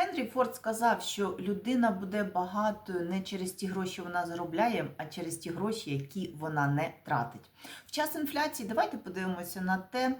Генрі Форд сказав, що людина буде багатою не через ті гроші вона заробляє, а через ті гроші, які вона не тратить. В час інфляції давайте подивимося на те,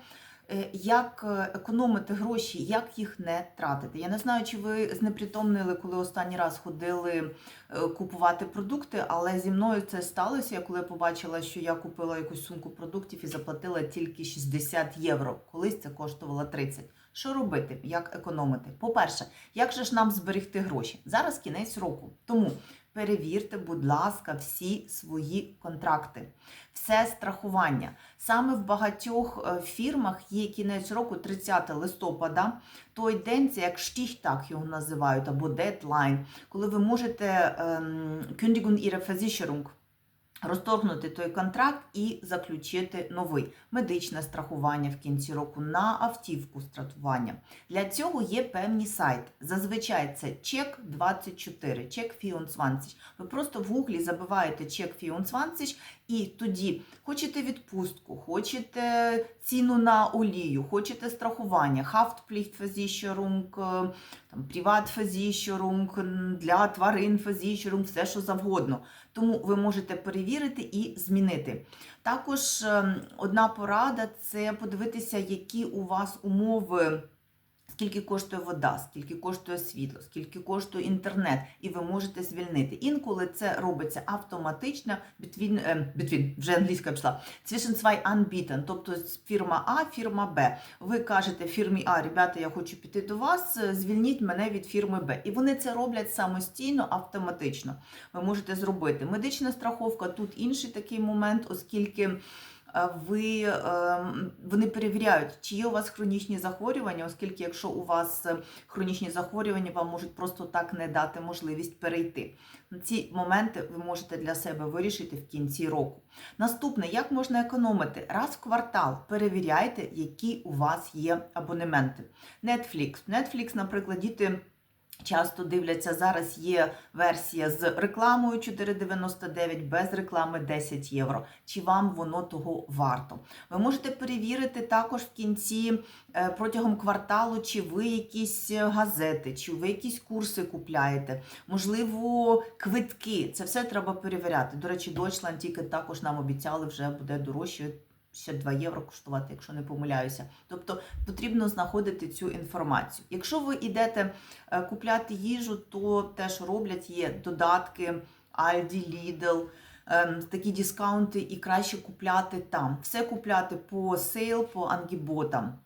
е, як е, економити гроші, як їх не тратити. Я не знаю, чи ви знепритомнили, коли останній раз ходили е, купувати продукти, але зі мною це сталося, коли я побачила, що я купила якусь сумку продуктів і заплатила тільки 60 євро. Колись це коштувало 30. Що робити? Як економити? По-перше, як же ж нам зберегти гроші? Зараз кінець року. Тому перевірте, будь ласка, всі свої контракти, все страхування. Саме в багатьох е, фірмах є кінець року, 30 листопада. Той день це як штіхтак його називають, або дедлайн, коли ви можете ем, Kündigung Ihrer Versicherung розторгнути той контракт і заключити новий медичне страхування в кінці року на автівку страхування. Для цього є певні сайти. Зазвичай це чек 24, чек 24. Ви просто в гуглі забиваєте чек 24 і тоді хочете відпустку, хочете ціну на олію, хочете страхування, е, там, Privatversicherung, для тварин Versicherung, все що завгодно. Тому ви можете перевірити і змінити. Також ем, одна порада це подивитися, які у вас умови. Скільки коштує вода, скільки коштує світло, скільки коштує інтернет, і ви можете звільнити. Інколи це робиться автоматично, between, е, between, вже англійська пішла, zwischen zwei тобто фірма А, фірма Б. Ви кажете фірмі А, ребята, я хочу піти до вас, е, звільніть мене від фірми Б. І вони це роблять самостійно, автоматично. Ви можете зробити. Медична страховка тут інший такий момент, оскільки. Е, Ви, е, вони перевіряють, чи є у вас хронічні захворювання, оскільки якщо у вас е, хронічні захворювання, вам можуть просто так не дати можливість перейти. Ці моменти ви можете для себе вирішити в кінці року. Наступне, як можна економити? Раз в квартал перевіряйте, які у вас є абонементи. Netflix. Netflix, наприклад, діти. Часто дивляться, зараз є версія з рекламою 4,99, без реклами 10 євро. Чи вам воно того варто? Ви можете перевірити також в кінці е, протягом кварталу, чи ви якісь газети, чи ви якісь курси купляєте, можливо, квитки. Це все треба перевіряти. До речі, Deutschland тільки також нам обіцяли, вже буде дорожче. Ще 2 євро коштувати, якщо не помиляюся. Тобто потрібно знаходити цю інформацію. Якщо ви йдете е, купляти їжу, то те, що роблять, є додатки Aldi, Lidl, ем, такі дискаунти, і краще купляти там. Все купляти по сейл, по ангіботам.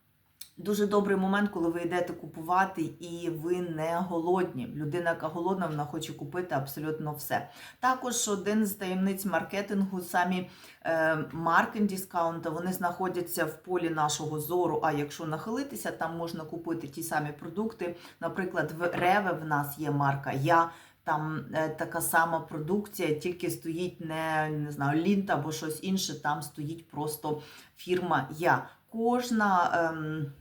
Дуже добрий момент, коли ви йдете купувати і ви не голодні. Людина, яка голодна, вона хоче купити абсолютно все. Також один з таємниць маркетингу, самі е, маркетинг дискаунта, вони знаходяться в полі нашого зору. А якщо нахилитися, там можна купити ті самі продукти. Наприклад, в Реве в нас є марка Я. Там е, така сама продукція, тільки стоїть не, не знаю, лінт або щось інше, там стоїть просто фірма Я. Кожна ем,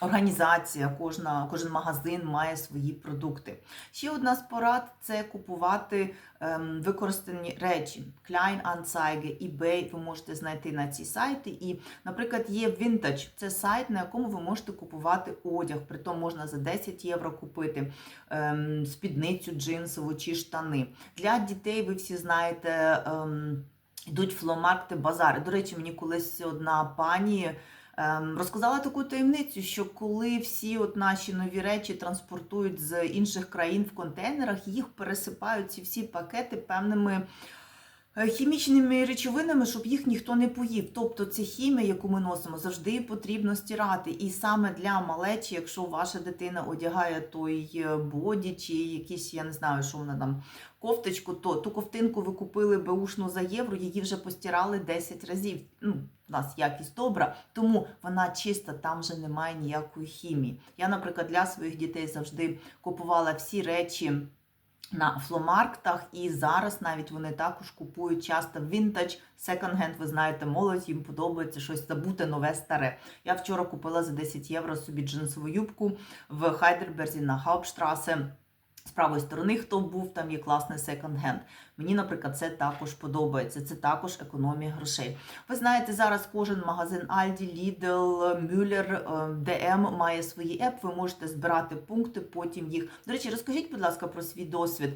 організація, кожна, кожен магазин має свої продукти. Ще одна з порад це купувати ем, використані речі. Kleinanzeige, eBay ви можете знайти на ці сайти. І, наприклад, є Vintage, це сайт, на якому ви можете купувати одяг. Притом можна за 10 євро купити ем, спідницю джинсову чи штани. Для дітей ви всі знаєте. Ем, Йдуть фломаркти, базари. До речі, мені колись одна пані розказала таку таємницю, що коли всі от наші нові речі транспортують з інших країн в контейнерах, їх пересипають ці всі пакети певними хімічними речовинами, щоб їх ніхто не поїв. Тобто це хімія, яку ми носимо, завжди потрібно стирати. І саме для малечі, якщо ваша дитина одягає той е, боді чи якісь, я не знаю, що вона там кофточку, то ту ковтинку ви купили беушну за євро, її вже постирали 10 разів. Ну, у нас якість добра, тому вона чиста, там вже немає ніякої хімії. Я, наприклад, для своїх дітей завжди купувала всі речі. На фломарктах, і зараз навіть вони також купують часто вінтаж, секонд-хенд, ви знаєте, молодь, їм подобається щось забуте, нове, старе. Я вчора купила за 10 євро собі джинсову юбку в Хайдерберзі на Хаупштрасе. З правої сторони, хто був, там є класний секонд-хенд. Мені, наприклад, це також подобається. Це також економія грошей. Ви знаєте, зараз кожен магазин Aldi, Lidl, Müller, DM має свої еп. Ви можете збирати пункти, потім їх. До речі, розкажіть, будь ласка, про свій досвід.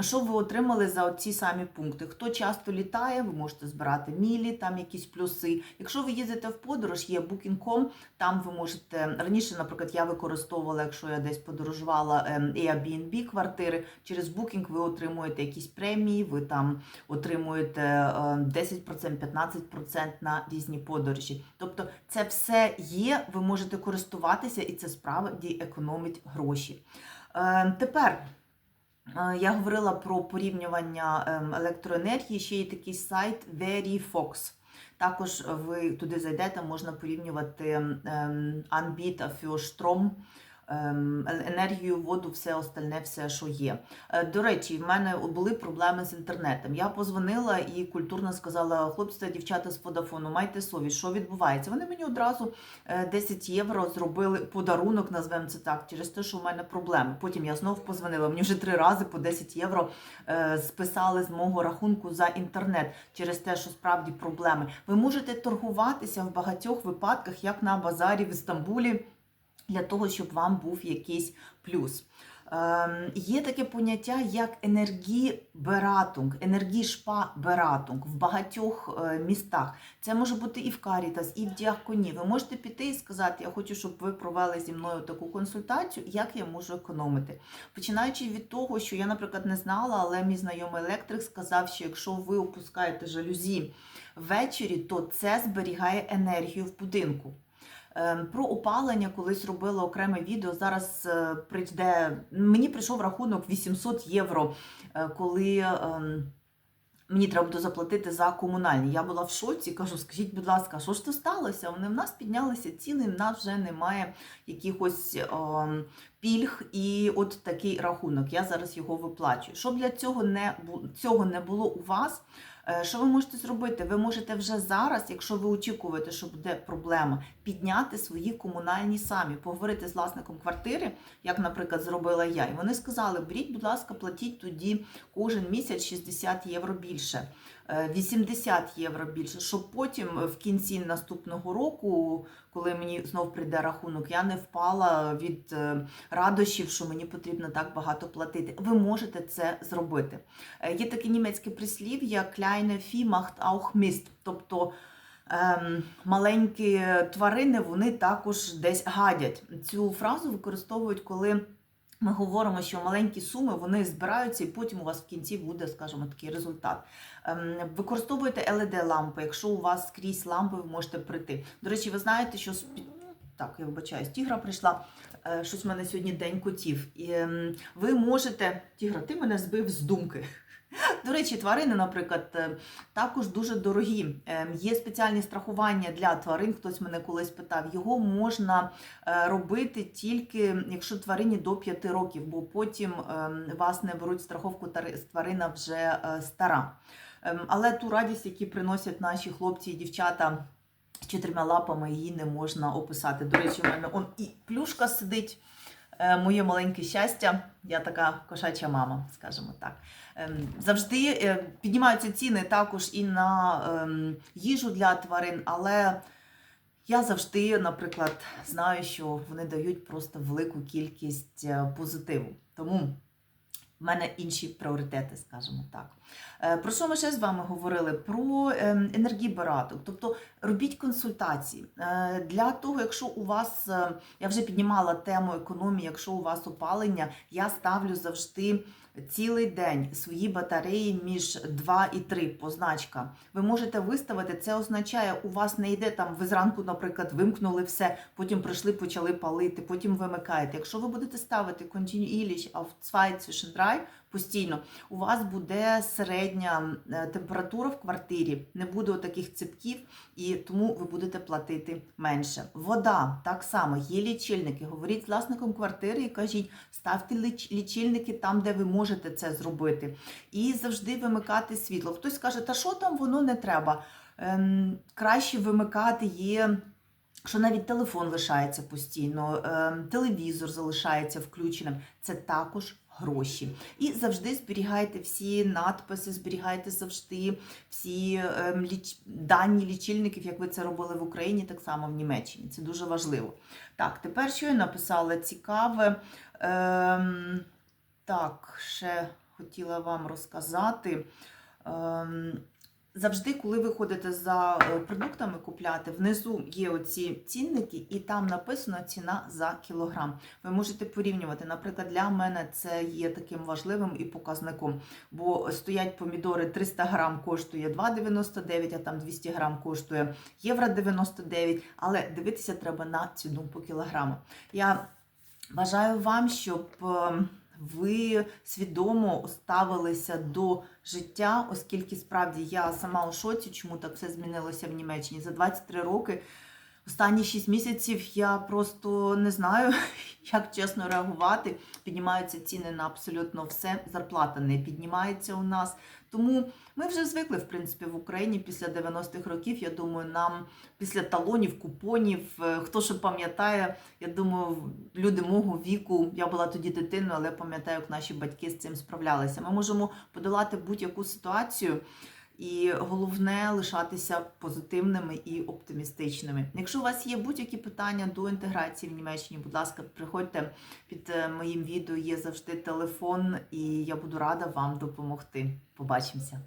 Що ви отримали за ці самі пункти? Хто часто літає, ви можете збирати мілі, там якісь плюси. Якщо ви їздите в подорож, є Booking.com, там ви можете раніше, наприклад, я використовувала, якщо я десь подорожувала ем, Airbnb квартири. Через Booking ви отримуєте якісь премії, ви там отримуєте е, 10%, 15% на різні подорожі. Тобто це все є, ви можете користуватися, і це справді економить гроші. Е, Тепер. Е, Я говорила про порівнювання ем, електроенергії. Ще є такий сайт VeryFox. Також ви туди зайдете, можна порівнювати ем, Anbit, Fürstrom, ем, енергію, воду, все остальне, все, що є. Е, До речі, в мене були проблеми з інтернетом. Я позвонила і культурно сказала: хлопці дівчата з Фодафону, майте совість, що відбувається. Вони мені одразу е, 10 євро зробили подарунок, назвемо це так, через те, що в мене проблеми. Потім я знов позвонила. Мені вже три рази по 10 євро е, списали з мого рахунку за інтернет через те, що справді проблеми. Ви можете торгуватися в багатьох випадках, як на базарі в Істамбулі, для того, щоб вам був якийсь плюс. Ем, є таке поняття як енергібератунг, енергішпа-бератунг в багатьох е, містах. Це може бути і в Карітас, і в Діаконі. Ви можете піти і сказати, я хочу, щоб ви провели зі мною таку консультацію, як я можу економити. Починаючи від того, що я, наприклад, не знала, але мій знайомий електрик сказав, що якщо ви опускаєте жалюзі ввечері, то це зберігає енергію в будинку. Ем, Про опалення колись робила окреме відео. Зараз е, прийде. Мені прийшов рахунок 800 євро, е, коли ем, мені треба буде заплатити за комунальні. Я була в шоці, кажу, скажіть, будь ласка, що ж то сталося? Вони в нас піднялися ціни, в нас вже немає якихось ем, пільг і от такий рахунок. Я зараз його виплачую. Щоб для цього не цього не було у вас. Е, Що ви можете зробити? Ви можете вже зараз, якщо ви очікуєте, що буде проблема, підняти свої комунальні самі, поговорити з власником квартири, як, наприклад, зробила я. І вони сказали: беріть, будь ласка, платіть тоді кожен місяць 60 євро більше, е, 80 євро більше, щоб потім в кінці наступного року, коли мені знов прийде рахунок, я не впала від е, радощів, що мені потрібно так багато платити. Ви можете це зробити. Е, Є таке німецьке прислів'я «Kleine Vieh macht auch Mist», тобто ем, маленькі тварини вони також десь гадять. Цю фразу використовують, коли ми говоримо, що маленькі суми вони збираються, і потім у вас в кінці буде, скажімо, такий результат. Ем, використовуйте led лампи Якщо у вас скрізь лампи, ви можете прийти. До речі, ви знаєте, що з так, я вибачаюсь, тігра прийшла. Е, Щось в мене сьогодні день котів. І ем, ви можете. Тігра, ти мене збив з думки. До речі, тварини, наприклад, е, також дуже дорогі. Ем, Є спеціальні страхування для тварин. Хтось мене колись питав. Його можна е, робити тільки якщо тварині до 5 років, бо потім ем, вас не беруть страховку, тварина вже е, стара. Ем, Але ту радість, які приносять наші хлопці і дівчата з чотирма лапами, її не можна описати. До речі, у мене он і плюшка сидить. Е, Моє маленьке щастя, я така кошача мама, скажімо так. Ем, Завжди е, піднімаються ціни також і на ем, їжу для тварин, але я завжди, наприклад, знаю, що вони дають просто велику кількість е, позитиву. Тому в мене інші пріоритети, скажімо так. Е, Про що ми ще з вами говорили? Про ем, енергібераток. Тобто робіть консультації. Е, Для того, якщо у вас, е, я вже піднімала тему економії, якщо у вас опалення, я ставлю завжди цілий день свої батареї між 2 і 3 позначка. Ви можете виставити, це означає, у вас не йде там, ви зранку, наприклад, вимкнули все, потім прийшли, почали палити, потім вимикаєте. Якщо ви будете ставити континуїліч auf 2 zwischen 3 постійно, у вас буде середня е, температура в квартирі, не буде таких ципків, і тому ви будете платити менше. Вода так само, є лічильники. Говоріть з власником квартири і кажіть, ставте ліч- лічильники там, де ви можете це зробити. І завжди вимикати світло. Хтось скаже, та що там воно не треба. Ем, краще вимикати є. Що навіть телефон лишається постійно, ем, телевізор залишається включеним, це також гроші. І завжди зберігайте всі надписи, зберігайте завжди всі ем, ліч... дані лічильників, як ви це робили в Україні, так само в Німеччині. Це дуже важливо. Так, тепер що я написала цікаве. Ем, так, ще хотіла вам розказати. Ем, Завжди, коли ви ходите за е, продуктами купляти, внизу є оці цінники, і там написано ціна за кілограм. Ви можете порівнювати. Наприклад, для мене це є таким важливим і показником, бо стоять помідори 300 грам коштує 2,99, а там 200 грам коштує євро 99, але дивитися треба на ціну по кілограму. Я бажаю вам, щоб е, ви свідомо ставилися до життя, оскільки справді я сама у шоці, чому так все змінилося в Німеччині за 23 роки. Останні 6 місяців я просто не знаю, як чесно реагувати. Піднімаються ціни на абсолютно все. Зарплата не піднімається у нас. Тому ми вже звикли, в принципі, в Україні після 90-х років. Я думаю, нам після талонів, купонів, е, хто що пам'ятає, я думаю, люди мого віку, я була тоді дитиною, але пам'ятаю, як наші батьки з цим справлялися. Ми можемо подолати будь-яку ситуацію. І головне лишатися позитивними і оптимістичними. Якщо у вас є будь-які питання до інтеграції в Німеччині, будь ласка, приходьте під е, моїм відео. Є завжди телефон, і я буду рада вам допомогти. Побачимося.